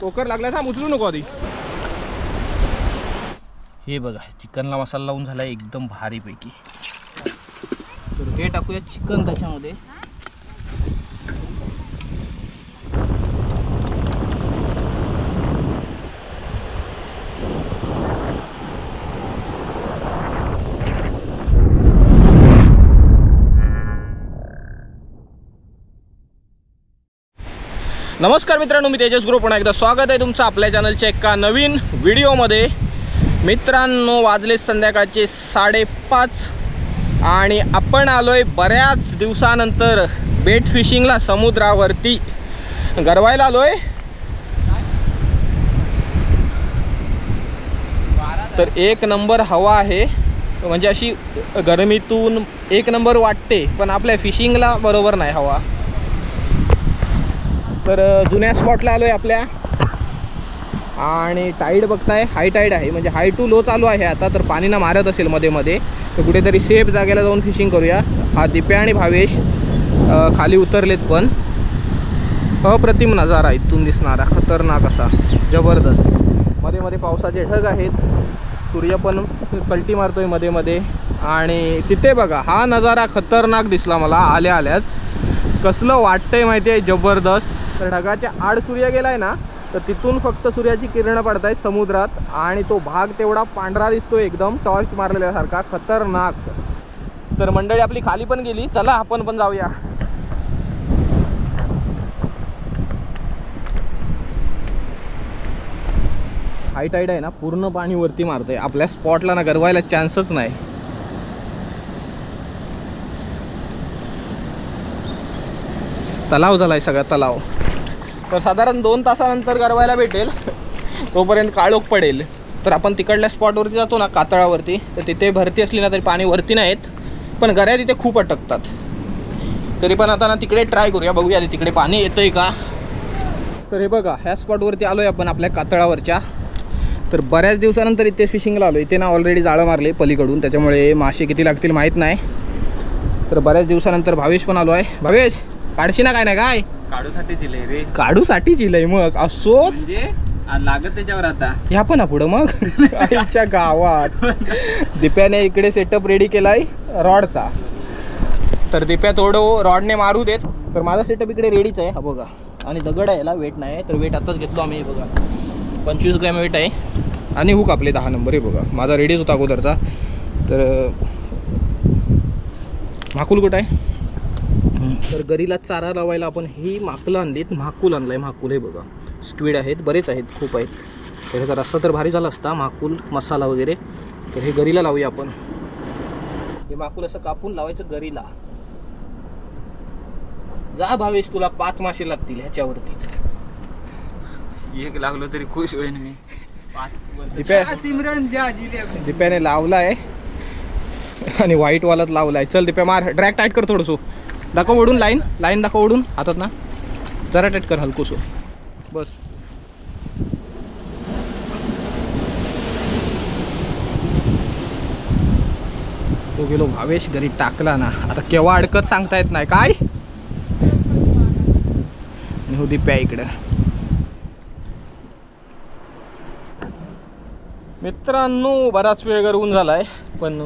कोकर लागला थांब उचलू नको आधी. हे बघा चिकनला मसाला लावून झाला एकदम भारीपैकी. तर हे टाकूया चिकन त्याच्यामध्ये. नमस्कार मित्रांनो मी तेजस गुरु पुन्हा एकदा स्वागत आहे तुमचं आपल्या चॅनलच्या एका नवीन व्हिडिओमध्ये. मित्रांनो वाजले संध्याकाळचे साडेपाच आणि आपण आलो आहे बऱ्याच दिवसानंतर बेट फिशिंगला समुद्रावरती. गरवायला आलो आहे तर एक नंबर हवा आहे. म्हणजे अशी गरमीतून एक नंबर वाटते पण आपल्या फिशिंगला बरोबर नाही हवा. तर जुन्या स्पॉटला आलो आहे आपल्या. आणि टाईड बघताय हाय टाईड आहे. म्हणजे हाय टू लो चालू आहे आता तर पाणी ना मारत असेल मध्ये मध्ये. तर कुठेतरी सेफ जागेला जाऊन फिशिंग करूया. हा दिप्या आणि भावेश खाली उतरलेत पण. अप्रतिम नजारा इथून दिसणारा खतरनाक असा जबरदस्त. मध्ये मध्ये पावसाचे ढग आहेत. सूर्य पण कल्टी मारतोयमध्ये मध्ये. आणि तिथे बघा हा नजारा खतरनाक दिसला मला आल्या आल्याच. कसलं वाटतंय माहिती आहे जबरदस्त. तर ढगाच्या आड सूर्य गेलाय ना तर तिथून फक्त सूर्याची किरणं पडत आहेत समुद्रात आणि तो भाग तेवढा पांढरा दिसतोय एकदम टॉर्च मारलेल्यासारखा खतरनाक. तर मंडळी आपली खाली पण गेली. चला आपण पण जाऊया. हाय हाईट आहे ना पूर्ण पाणी वरती मारतंय. आपल्या स्पॉटला ना गरवायला चान्सच नाही. तलाव झाला आहे सगळा तलाव. तर साधारण दोन तासानंतर गरवायला भेटेल. तोपर्यंत काळोख पडेल. तर आपण तिकडल्या स्पॉटवरती जातो ना कातळावरती. तर तिथे भरती असली ना तरी पाणी वरती नाहीत पण गऱ्या तिथे खूप अटकतात. तरी पण आता ना तिकडे ट्राय करूया बघूया आधी तिकडे पाणी येतंय का? तर हे बघा ह्या स्पॉटवरती आलो आहे आपण आपल्या कातळावरच्या. तर बऱ्याच दिवसानंतर इथे फिशिंगला आलो इथे ना ऑलरेडी जाळं मारले पलीकडून. त्याच्यामुळे मासे किती लागतील माहीत नाही. तर बऱ्याच दिवसानंतर भावेश पण आलो आहे भावेश काढशी ना काय नाही काय? काढूसाठी दिले रे. काढूसाठी चिलय मग? असोच? म्हणजे लागत त्याच्यावर आता. ह्या पण पुढं मग? आईच्या गावात. दिप्याने इकडे सेटअप रेडी केलाय रॉडचा. तर दिप्या थोडं रॉडने मारू देत. तर माझा सेटअप इकडे रेडीच आहे. हा बघा. आणि दगड आहे याला वेट नाही तर वेट आताच घेतलो आम्ही बघा. पंचवीस ग्रॅम वेट आहे. आणि हुक आपले दहा नंबर आहे बघा. माझा रेडीच होता अगोदरचा. तर माकुल कुठं आहे? तर गरीला चारा लावायला आपण ही माकलं आणलीत. माकूल आणलं आहे माकूल हे बघा. स्क्वीड आहेत बरेच आहेत खूप आहेत. तर ह्याचा रस्सा तर भारी झाला असता माकूल मसाला वगैरे. तर हे गरीला लावूया आपण. हे माकूल असं कापून लावायचं गरीला. जा भावेश तुला पाच मासे लागतील ह्याच्यावरतीच. एक लागलो तरी खुश होईन मी. सिमरन दिप्याने लावलाय. आणि व्हाईट वालात लावलाय. चल दिप्या मार. ड्रॅग टाईट कर थोडंसं. दाखव ओढून लाईन लाईन दाखव ओढून हातात ना. जरा टाईट कर हलकोसो बस. तो गेलो भावेश घरी टाकला ना. आता केव्हा अडकत सांगता येत नाही. काय? हो दिप्या इकडं. मित्रांनो बराच वेळ गरवून झालाय पण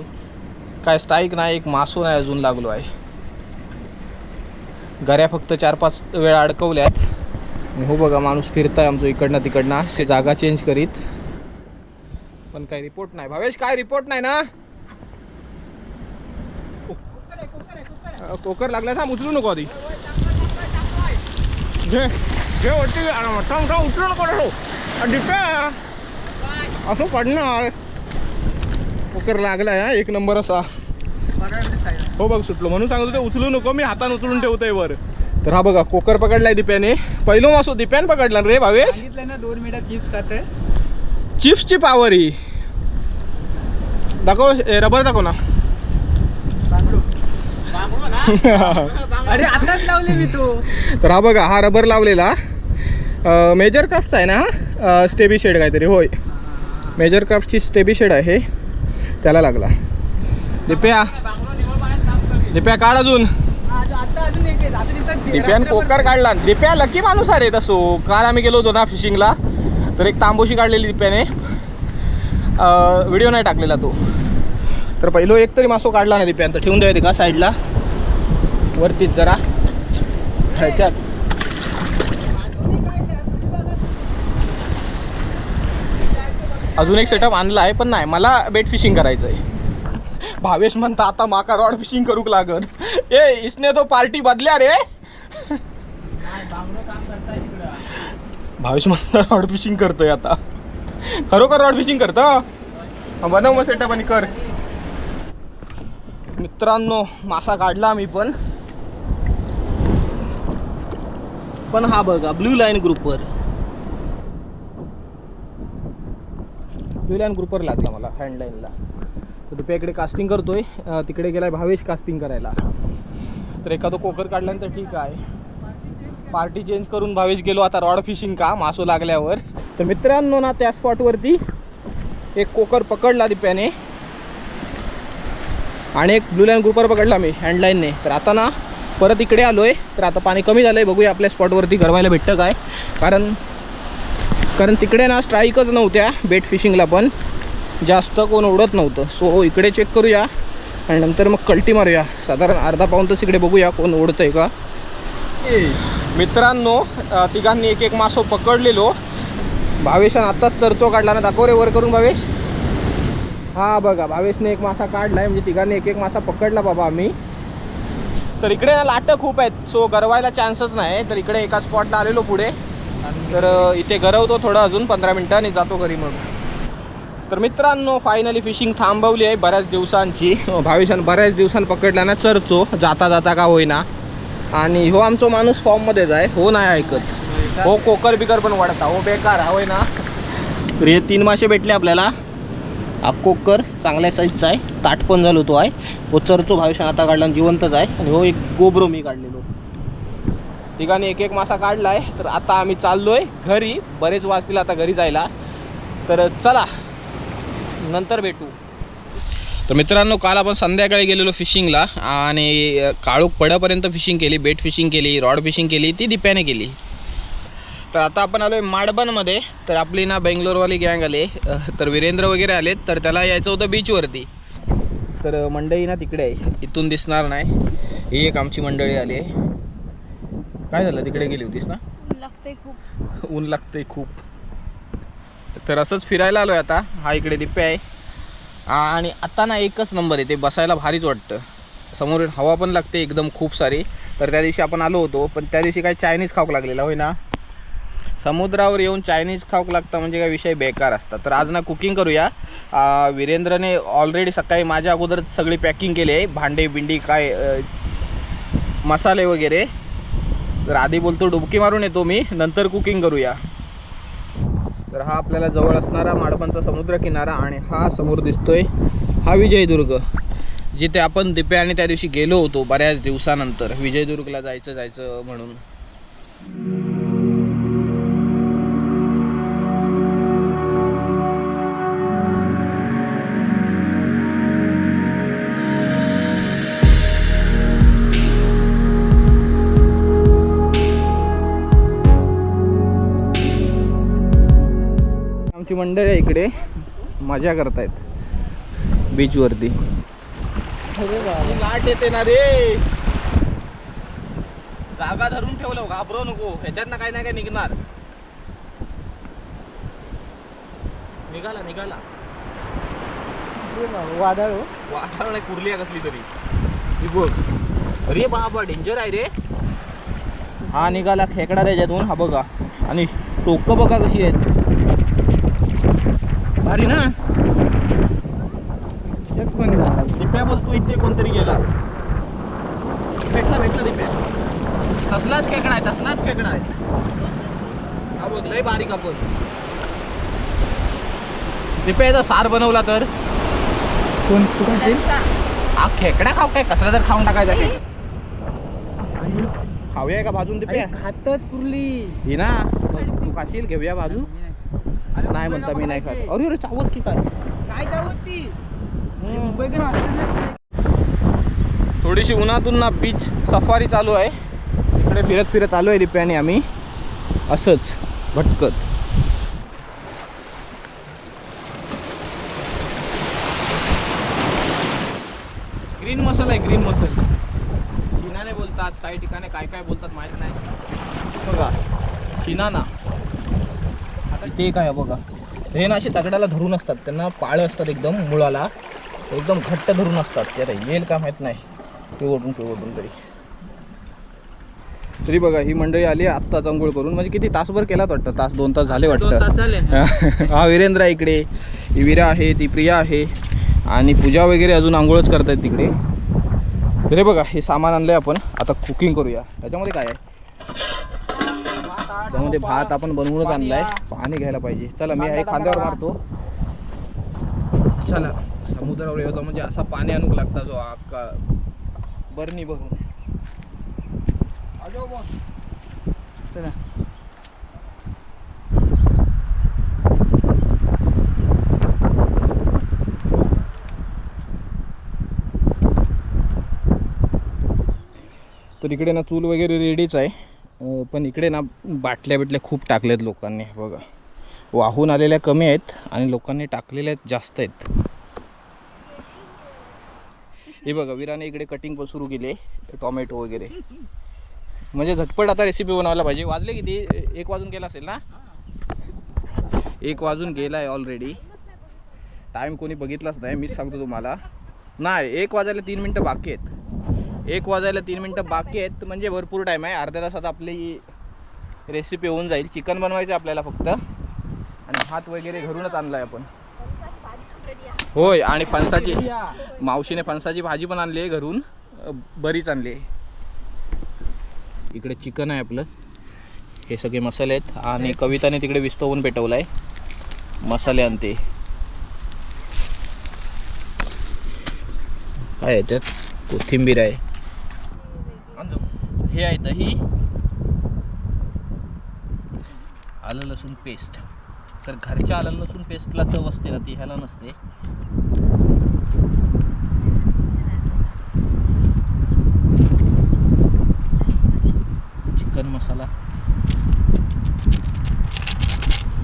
काय स्ट्राईक नाही एक मासू नाही अजून लागलो आहे. गऱ्या फक्त चार पाच वेळा अडकवल्यात. हो बघा माणूस फिरताय आमचं इकडनं तिकडनं. असे जागा चेंज करीत. पण काही रिपोर्ट नाही. भावेश काय रिपोर्ट नाही ना? कोकर लागला थांब उचलू नको आधी. घे घे वरती. थांब थांब उचलू नको रे. डिप्या असं पडणार. कोकर लागलाय एक नंबर असा. हो बघ सुटलो. म्हणून सांगत होते उचलू नको मी हाताने उचलून ठेवतोय वर. तर हा बघा कोकर पकडलाय दिप्याने. पहिलो मासो दिप्याने पकडला रे भावेश? सांगितलं ना दोन मिनिटात चिप्स खाते चिप्सची पावर. ही दाखव ए, रबर दाखव ना. अरे आताच लावले मी तो. तर हा बघा हा रबर लावलेला. मेजर क्राफ्टचा आहे ना हा स्टेबी शेड काहीतरी होय. मेजर क्राफ्टची स्टेबी शेड आहे. त्याला लागला. दिप्या. दिप्या काढ अजून. दिप्यान कोकर काढला. दिप्या लकी माणूस अरे तसो. काल आम्ही गेलो होतो ना फिशिंगला तर एक तांबोशी काढलेली दिप्याने. व्हिडिओ नाही टाकलेला तो. तर पहिलो एक तरी मासो काढला नाही दिप्यान. तर ठेवून द्यायचे का साईडला वरतीच जरा. ह्याच्यात. अजून एक सेटअप आणला आहे पण नाही. मला बेट फिशिंग करायचं आहे भावेश म्हणता आता माका रॉड फिशिंग करूक लागत ए इसने तो पार्टी बदल्या रे. भावेश म्हणता रॉड फिशिंग करतोय आता. खरोखर रॉड फिशिंग करतो? बनव मग सेटअप आणि कर. मित्रांनो मासा काढला मी पण. पण हा बघा ब्ल्यू लाईन ग्रुपवर ब्ल्यू लाईन ग्रुपवर लागला मला हँडलाईनला तर दुप्या इकडे कास्टिंग करतोय. अं, तिकडे गेलाय भावेश कास्टिंग करायला. तर एखादं कोकर काढल्यानंतर ठीक आहे. पार्टी चेंज करून भावेश गेलो आता रॉड फिशिंग का मासो लागल्यावर. तर मित्रांनो ना त्या स्पॉटवरती एक कोकर पकडला दिप्याने. आणि एक ब्लू लाईन ग्रुपर पकडला मी हँडलाईनने तर आता ना परत इकडे आलोय. तर आता पाणी कमी झालं आहे बघूया आपल्या स्पॉटवरती गरवायला भेटतं काय. कारण कारण तिकडे ना स्ट्राईकच नव्हत्या बेट फिशिंगला पण. जास्त कोण उडत नव्हतं. सो इकडे चेक करूया. आणि नंतर मग कल्टी मारूया. साधारण अर्धा पाऊन तास इकडे बघूया कोण उडतंय का. मित्रांनो तिघांनी एक एक मासो पकडलेलो. भावेशान आत्ताच चर्चो काढला ना. दाखव रे वर करून भावेश. हा बघा भावेशने एक मासा काढलाय. म्हणजे तिघांनी एक एक मासा पकडला बाबा आम्ही. तर इकडे ना लाटं खूप आहेत. सो गरवायला चान्सच नाही. तर इकडे एका स्पॉटला आलेलो पुढे. तर इथे गरवतो थोडं अजून पंधरा मिनटं आणि जातो घरी मग. तर मित्रांनो फायनली फिशिंग थांबवली आहे बऱ्याच दिवसांची. हो, भावेशान बऱ्याच दिवसांनी पकडला ना चरचो. जाता जाता का होईना. आणि हो आमचो माणूस फॉर्ममध्येच आहे. हो नाही ऐकत. हो कोकर बिकर पण वाढता. हो बेकार होय ना तर हे तीन मासे भेटले आपल्याला. हा कोकर चांगल्या साईजचा आहे. ताट पण झालो तो आहे. हो चरचो भावेशान आता काढला आणि जिवंतच आहे. आणि हो एक गोब्रो मी काढलेलो. ठिकाणी एक एक मासा काढला आहे तर आता आम्ही चाललोय घरी. बरेच वाजतील आता घरी जायला. तर चला नंतर भेटू. तर मित्रांनो काल आपण संध्याकाळी गेलेलो फिशिंगला आणि अ, काळोख पडापर्यंत फिशिंग केली बेट फिशिंग केली रॉड फिशिंग केली ती दिप्याने केली. तर आता आपण आलो आहे माडबनमध्ये. तर आपली ना बेंगलोरवाली गँग आले. तर वीरेंद्र वगैरे आलेत तर त्याला यायचं होतं बीचवरती तर मंडळी ना तिकडे आहे. इथून दिसणार नाही. ही एक आमची मंडळी आली आहे. काय झालं? तिकडे गेली होतीस ना? लागते खूप. ऊन लागते खूप. तर असंच फिरायला आलोय आता. हा इकडे दिप्पे आहे. आणि आता ना एकच नंबर आहे ते बसायला भारीच वाटतं. समोर हवा पण लागते एकदम खूप सारी. तर त्या दिवशी आपण आलो होतो पण त्या दिवशी काय चायनीज खाऊक लागलेला होय ना? समुद्रावर येऊन चायनीज खाऊक लागतं म्हणजे काय विषय बेकार असतात. तर आज ना कुकिंग करूया. वीरेंद्रने ऑलरेडी सकाळी माझ्या अगोदर सगळी पॅकिंग केली आहे. भांडे बिंडी काय मसाले वगैरे. तर आधी बोलतो डुबकी मारून येतो मी. नंतर कुकिंग करूया. तर हा आपल्याला जवळ असणारा माडपणचा समुद्रकिनारा आणि हा समोर दिसतोय हा विजयदुर्ग जिथे आपण दिप्या आणि त्या दिवशी गेलो होतो बऱ्याच दिवसानंतर. विजयदुर्गला जायचं जायचं म्हणून. मंडळी आहे इकडे. मजा करतायत. बीचवरती लाट येते ना रे. जागा धरून ठेवलं घाबरू नको. ह्याच्यात ना काय नाही काय निघणार. निघाला निघाला. वादळ हो. वातावरण आहे, कुर्ली आहे कसली तरी. ही बघ. अरे बाबा डेंजर आहे रे. हा निघाला खेकडा त्याच्यातून हा बघा. आणि टोक बघा कशी आहेत. भारी ना. दिप्या बोलतो इथे कोणतरी गेला. भेटला भेटला दिप्या. तसलाच खेकडा आहे तसलाच खेकडा आहे. हा बघ लय बारीक आपण दिप्या याचा सार बनवला तर? कोण तू शील? हा खेकडा खाऊ काय? कसला तर खाऊन टाकायचा खाऊया का भाजून दिप्या? खातात कुर्ली ही ना तू खाशील घेऊया बाजू नाही म्हणता मी नाही खात. अरे अरे चावत की काय? काय जावत ती. हॉस्टेल थोडीशी उन्हातून ना बीच सफारी चालू आहे. इकडे फिरत फिरत आलो आहे रिप्याने आम्ही. असंच भटकत. ग्रीन मसाला आहे ग्रीन मसाला चिनाने बोलतात काही ठिकाणी काय काय बोलतात माहीत नाही. बघा आता ते काय बघा. हे ना असे दगडाला धरून असतात. त्यांना पाळं असतात एकदम मुळाला. एकदम घट्ट धरून असतात. ते येईल का माहीत नाही. पिवडून पिवडून तरी. तरी बघा ही मंडळी आली आत्ताच अंघोळ करून. म्हणजे किती तासभर केलात वाटतं? तास दोन तास झाले वाटतं. हा वीरेंद्र इकडे. ही वीरा आहे ती प्रिया आहे. आणि पूजा वगैरे अजून आंघोळच करतायत तिकडे. तरी बघा हे सामान आणलंय आपण. आता कुकिंग करूया. त्याच्यामध्ये काय आहे? त्यामध्ये भात आपण बनवूनच आणलाय. पाणी घ्यायला पाहिजे. चला मी खांद्यावर मारतो. चला समुद्रावर येतो म्हणजे असा पाणी आणूक लागता जो आका बरणी भरून चला. तर इकडे ना चूल वगैरे रेडीच आहे. पण इकडे ना बाटल्या बिटल्या खूप टाकल्यात लोकांनी बघा. वाहून आलेल्या कमी आहेत आणि लोकांनी टाकलेल्या जास्त आहेत. हे बघा वीराने इकडे कटिंग पण सुरू केली टॉमॅटो वगैरे. म्हणजे झटपट आता रेसिपी बनवायला पाहिजे. वाजले किती? एक वाजून गेला असेल ना? एक वाजून गेला आहे ऑलरेडी टाईम कोणी बघितलाच नाही मीच सांगतो तुम्हाला. नाही एक वाजायला तीन मिनटं बाकी आहेत. एक वाजायला तीन मिनटं बाकी आहेत म्हणजे भरपूर टाईम आहे. अर्ध्या तासात आपली रेसिपी होऊन जाईल. चिकन बनवायचं आहे आपल्याला फक्त. आणि भात वगैरे घरूनच आणला आहे आपण. होय आणि फणसाची मावशीने फणसाची भाजी पण आणली आहे घरून. बरीच आणली आहे. इकडे चिकन आहे आपलं. हे सगळे मसाले आहेत. आणि कविताने तिकडे विस्तवून पेटवला आहे मसाले आणते. काय आहे त्यात? कोथिंबीर आहे. हे आहे दही. आलं लसूण पेस्ट तर घरच्या आलं लसूण पेस्टला चव असते ना ती ह्याला नसते. चिकन मसाला.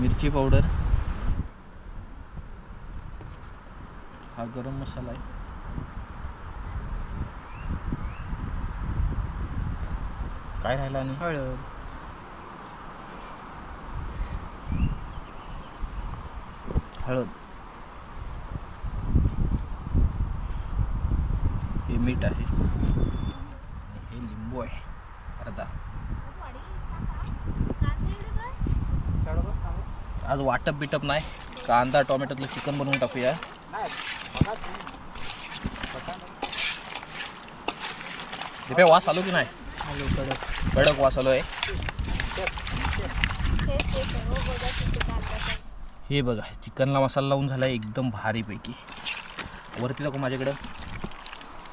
मिरची पावडर हा गरम मसाला आहे. काय राहिलं आणि? हळद. हळद. हे मीठ आहे. हे लिंबू आहे. अर्धा. आज वाटप बिटप नाही. कांदा टोमॅटोतलं चिकन बनवून टाकूया. वास आलो की नाही? कडक. कडक वास आलो आहे हे बघा चिकनला मसाला लावून झाला एकदम भारीपैकी. वरती नको माझ्याकडं.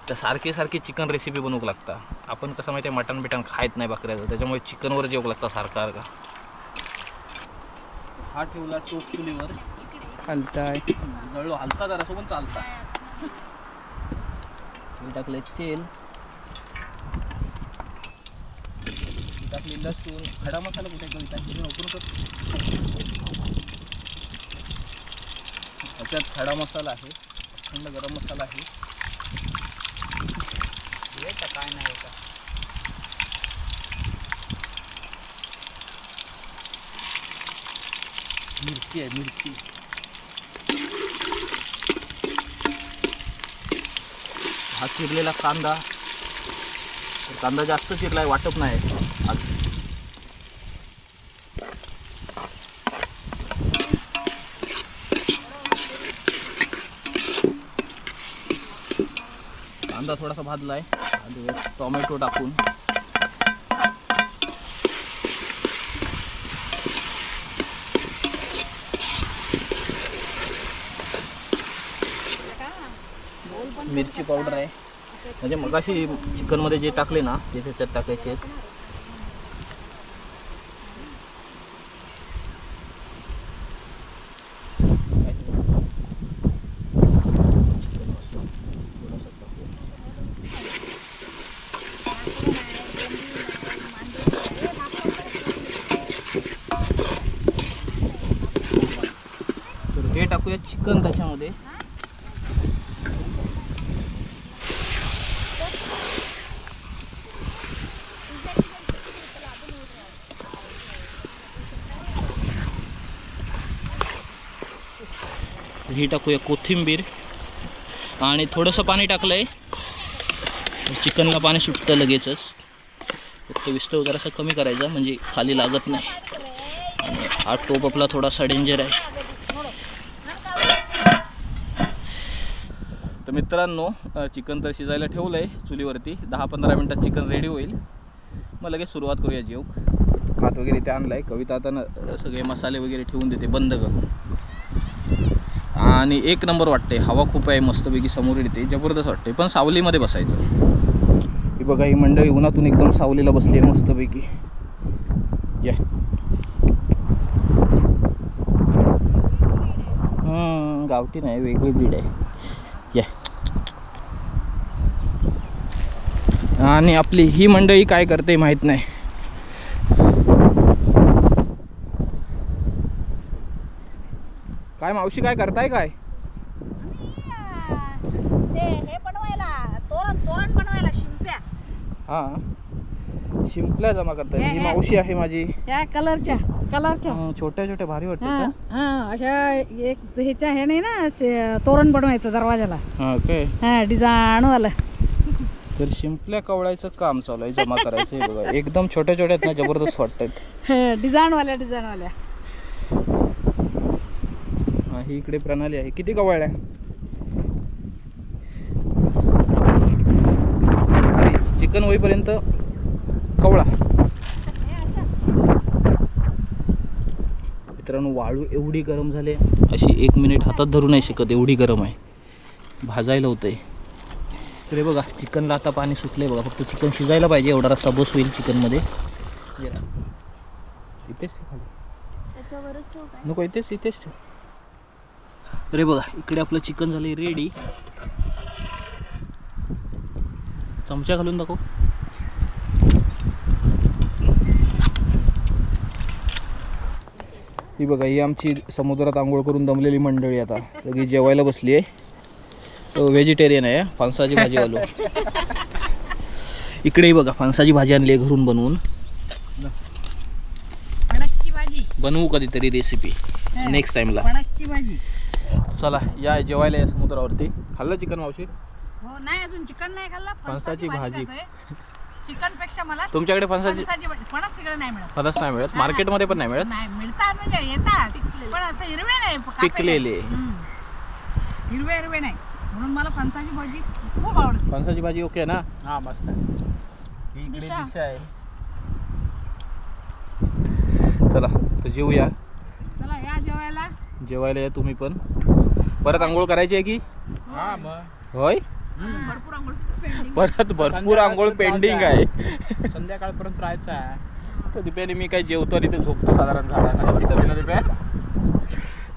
तर सारखे सारखे चिकन रेसिपी बनवू लागता. आपण कसं माहिती आहे मटण बिटन खायत नाही बकऱ्याचं. त्याच्यामुळे चिकनवर जेवू लागता सारखा सारखा. हा ठेवला टोप चुलीवर. हलताय. जळलो हलता जरा पण चालता. टाकले तेल. मी टाकली. लसूण खडा मसाला कुठे ओपन कर त्याच्यात खडा मसाला आहे. थंड गरम मसाला आहे. काय नाही का मिरची आहे मिरची. हा चिरलेला कांदा. कांदा जास्त चिरलाय वाटप नाही आज कांदा थोडासा भाजला आणि टोमॅटो टाकून. मिरची पावडर आहे. म्हणजे मगाशी चिकनमध्ये जे टाकले ना ते त्याच्यात टाकायचे आहेत चिकन मसाला थोडासा टाकूया. टाकूया चिकन त्याच्यामध्ये ही टाकूया कोथिंबीर. आणि थोडंसं पाणी टाकलं आहे चिकनला पाणी सुटतं लगेचच. फक्त विस्तव असं कमी करायचा म्हणजे खाली लागत नाही. आणि हा टोप आपला थोडासा डेंजर आहे. तर मित्रांनो चिकन तर शिजायला ठेवलं आहे चुलीवरती. दहा पंधरा मिनटात चिकन रेडी होईल. मग लगेच सुरुवात करूया जेव भात वगैरे ते आणलाय. कविता आता सगळे मसाले वगैरे ठेवून देते बंद करून. आणि एक नंबर वाटते. हवा खूप आहे मस्तपैकी समोर येते जबरदस्त वाटते पण सावलीमध्ये बसायचं. ही बघा ही मंडळी उन्हातून एकदम सावलीला बसली आहे मस्तपैकी. या. हम्म, गावठी नाही वेगळी ब्रीड आहे. या. आणि आपली ही मंडळी काय करते माहीत नाही. काय मावशी काय करताय काय? ते हे बनवायला तोरण तोरण बनवायला शिंप्या. हां. शिंपल्या जमा करताय. हे. मावशी आहे माझी. या कलरच्या कलरच्या. छोट्या छोट्या भारी हा वाटतात हा अशा एक ह्याच्या हे नाही ना तोरण बनवायचं दरवाजाला. हा काय हा डिझाईन वाला तर शिंपल्या कवळायचं काम चालू आहे जमा करायचं हे बघा. एकदम छोट्या छोट्या आहेत ना जबरदस्त वाटतात डिझाईन वाल्या डिझाईन वाल्या हा, ही इकडे प्रणाली आहे. किती अरे चिकन होईपर्यंत कवळा. मित्रांनो वाळू एवढी गरम झाली. आहे, अशी एक मिनिट हातात धरू नाही शकत एवढी गरम आहे. भाजायला होतंय. हे बघा चिकनला आता पाणी सुटलंय बघा. फक्त चिकन शिजायला पाहिजे एवढा रस्सा बस होईल चिकनमध्ये. इथेच. नको इथेच इथेच ठेव. तर हे बघा इकडे आपलं चिकन झालंय रेडी चमचा घालून दाखव. ही बघा ही आमची समुद्रात आंघोळ करून दमलेली मंडळी आता. सगळी जेवायला बसली आहे. व्हेजिटेरियन आहे हं, फणसाची भाजी घालू. इकडेही बघा फणसाची भाजी आणली आहे घरून बनवून. बनवू कधीतरी रेसिपी नेक्स्ट टाइमला फणसची भाजी. चला या जेवायला या समुद्रावरती. खाल्लं चिकन मावशी? हो नाही अजून चिकन नाही खाल्लं फणसाची भाजी. चिकनपेक्षा मला तुमच्याकडे फणसाची फणस तिकडे नाही मिळत. फणस नाही मिळत? मार्केटमध्ये पण नाही मिळत? नाही मिळतात म्हणजे येतात. पण असं हिरवे नाही. पिकलेले. हिरवे हिरवे नाही. म्हणून मला फणसाची भाजी खूप आवडते. फणसाची भाजी ओके ना? हा मस्त ही इकडे दिशा. आहे. चला तर जेवूया चला या जेवायला या तुम्ही पण. परत आंघोळ करायची आहे की? हा मग. होय? भरपूर आंघोळ pending. परत भरपूर आंघोळ पेंडिंग आहे. संध्याकाळपर्यंत राहायचं आहे. तर दिप्याने मी काय जेवतो आणि ते झोपतो साधारण दिप्या.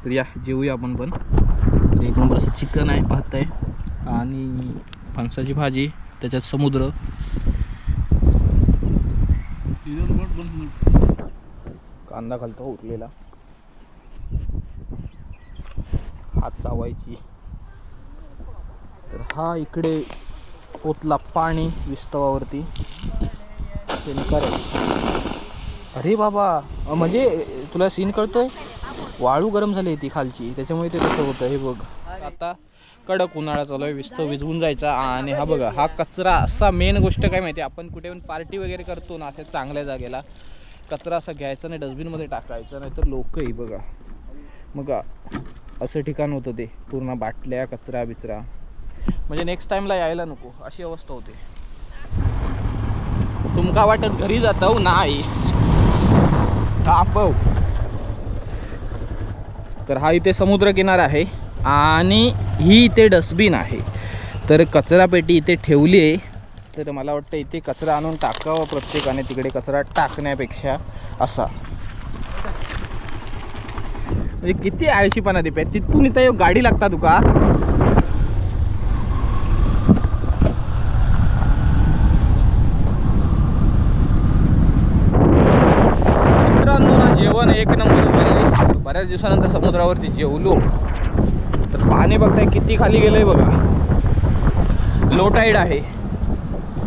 तर या जेवूया आपण पण. तर एक नंबर असं चिकन आहे आहे आणि फणसाची भाजी त्याच्यात समुद्र. कांदा घालतो उरलेला. हात चावायची. तर हा इकडे ओतला पाणी विस्तवावरती. अरे बाबा म्हणजे तुला सीन कळतोय? वाळू गरम झाली ती खालची त्याच्यामुळे ते कसं होतं. हे बघ. आता कडक उन्हाळा चालू आहे विस्त विझवून जायचा. आणि हा बघा हा कचरा असा मेन गोष्ट काय माहिती आपण कुठे पण पार्टी वगैरे करतो ना अशा चांगल्या जागेला कचरा असा घ्यायचा नाही डस्टबिनमध्ये टाकायचा नाही तर लोकही बघा. मग असं ठिकाण होतं ते. पूर्ण बाटल्या कचरा बिचरा. म्हणजे नेक्स्ट टाइमला यायला नको. अशी अवस्था होते. तुमका वाटत घरी जातो नाही. तापव तर हा इथे समुद्र किनारा आहे आणि ही इथे डस्टबिन आहे. तर कचरापेटी इथे ठेवली आहे. तर मला वाटतं इथे कचरा आणून टाकावा प्रत्येकाने तिकडे कचरा टाकण्यापेक्षा असा. म्हणजे किती आळशीपणा दिपे तिथून इथं गाडी लागता तुका. मित्रांनो ना जेवण एक नंबर झाले बऱ्याच दिवसानंतर समुद्रावरती जेवलो. तर पाणी बघताय किती खाली गेलंय बघा. लो टाईड आहे.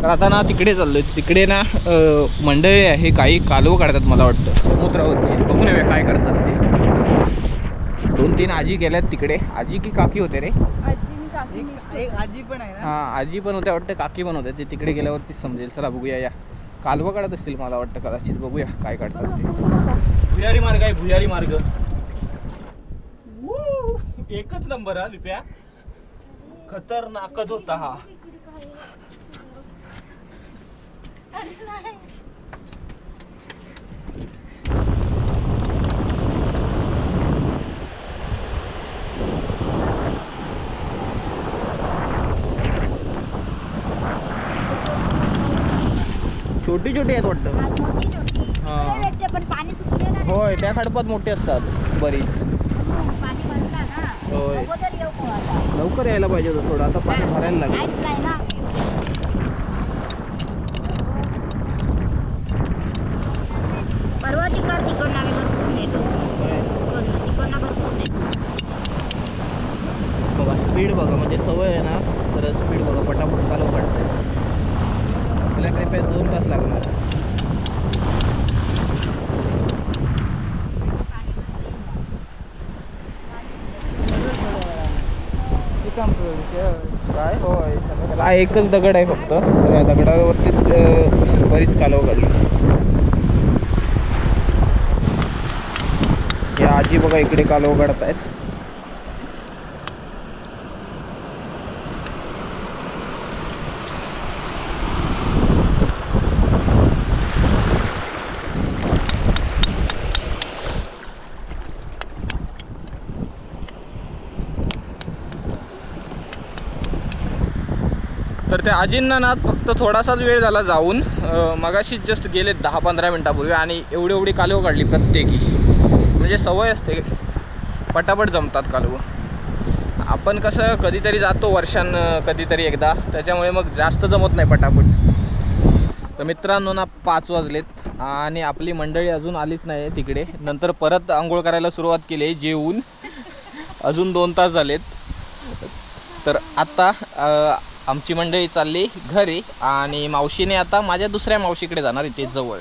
तर आता ना तिकडे चाललोय. तिकडे ना मंडळी आहे काही कालवं काढतात मला वाटतं. समुद्रावरची. बघून काय करतात ते. दोन तीन आजी गेल्यात तिकडे. आजी की काकी होते रे? एक आजी पण आहे ना? हा आजी पण होत्या. वाटतं काकी पण होत्या. ते तिकडे गेल्यावरतीच समजेल. चला बघूया या. कालवं काढत असतील मला वाटतं कदाचित. बघूया काय काढतात ते. भुयारी मार्ग आहे भुयारी मार्ग. एकच नंबर हा लिप्या. खतरनाकच होता हा. छोटी छोटी आहेत वाटतं. हा. पण होय त्या खडपात मोठे असतात बरीच. पाणी भरला ना होय. अगोदर येऊ का आता. लवकर यायला पाहिजे होतं थोडं आता पाणी भरायला लागेल. काहीच नाही ना. परवा तिकड तिकडनं आम्ही भरपूर नेतो तिकडनं तिकडनं भरपूर नेतो बघा स्पीड बघा म्हणजे सवय आहे ना तर स्पीड बघा पटापट चालू काढते आपल्याकडे काही दोन तास लागणार. काय होय हा एकच दगड आहे फक्त. तर या दगडावरतीच बरीच कालव काढली. या आजी बघा इकडे कालव काढत आहेत आजींना ना फक्त थोडासाच वेळ झाला जाऊन मगाशी जस्ट गेले दहा पंधरा मिनटापूर्वी आणि एवढी एवढी कालवं काढली प्रत्येकी म्हणजे सवय असते. पटापट जमतात कालवं. आपण कसं कधीतरी जातो वर्षान कधीतरी एकदा. त्याच्यामुळे मग जास्त जमत नाही पटापट. तर मित्रांनो ना पाच वाजलेत आणि आपली मंडळी अजून आलीच नाही तिकडे. नंतर परत आंघोळ करायला सुरुवात केली आहे जेवून. अजून दोन तास झालेत. तर आत्ता आमची मंडळी चालली घरी आणि मावशीने आता माझ्या दुसऱ्या मावशीकडे जाणार इथे जवळ.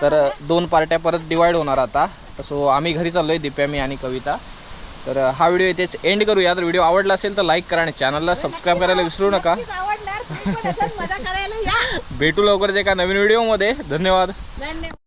तर दोन पार्ट्या परत डिवाईड होणार आता. सो आम्ही घरी चाललो आहे दिप्या मी आणि कविता. तर हा व्हिडिओ इथेच एंड करूया. तर व्हिडिओ आवडला असेल तर लाईक करा आणि चॅनलला सबस्क्राईब करायला विसरू नका. भेटू लवकरच एका नवीन व्हिडिओमध्ये धन्यवाद. धन्यवाद.